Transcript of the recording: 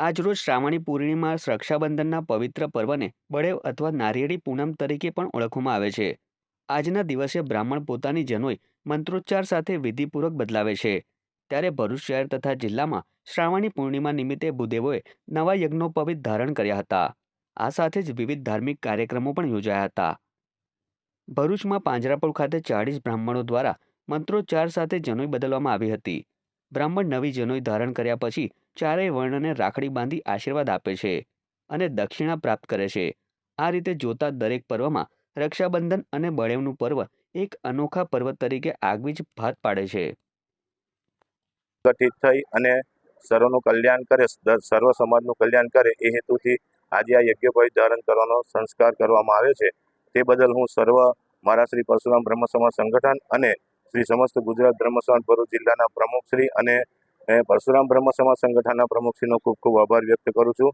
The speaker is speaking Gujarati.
આજરોજ શ્રાવણી પૂર્ણિમા રક્ષાબંધનના પવિત્ર પર્વને બળેવ અથવા નારિયેળી પૂનમ તરીકે પણ ઓળખવામાં આવે છે. આજના દિવસે બ્રાહ્મણ પોતાની જનોઈ મંત્રોચ્ચાર સાથે વિધિપૂર્વક બદલાવે છે. ત્યારે ભરૂચ શહેર તથા જિલ્લામાં શ્રાવણી પૂર્ણિમા નિમિત્તે ભૂદેવોએ નવા યજ્ઞોપવિત ધારણ કર્યા હતા. આ સાથે જ વિવિધ ધાર્મિક કાર્યક્રમો પણ યોજાયા હતા. ભરૂચમાં પાંજરાપોળ ખાતે ચાળીસ બ્રાહ્મણો દ્વારા મંત્રોચ્ચાર સાથે જનોઈ બદલવામાં આવી હતી. બ્રાહ્મણ નવી જનોઈ ધારણ કર્યા પછી ચારેય વર્ણને રાખડી બાંધી આશીર્વાદ આપે છે અને દક્ષિણા પ્રાપ્ત કરે છે. આ રીતે જોતા દરેક પર્વમાં રક્ષાબંધન અને બળેવનું પર્વ એક અનોખા પર્વ તરીકે આગવી જ ભાત પાડે છે. ગઠિત થઈ અને સર્વનું કલ્યાણ કરે સર્વ સમાજનું કલ્યાણ કરે એ હેતુથી આજે આ યજ્ઞોપવિત ધારણ કરવાનો સંસ્કાર કરવામાં આવે છે. તે બદલ હું સર્વ મારા શ્રી પરશુરામ બ્રહ્મ સમાજ સંગઠન અને શ્રી સમસ્ત ગુજરાત બ્રહ્મ ભરૂચ જિલ્લાના પ્રમુખશ્રી અને એ પરશુરામ બ્રહ્મ સમાજ સંગઠનના પ્રમુખશ્રીનો ખૂબ ખૂબ આભાર વ્યક્ત કરું છું.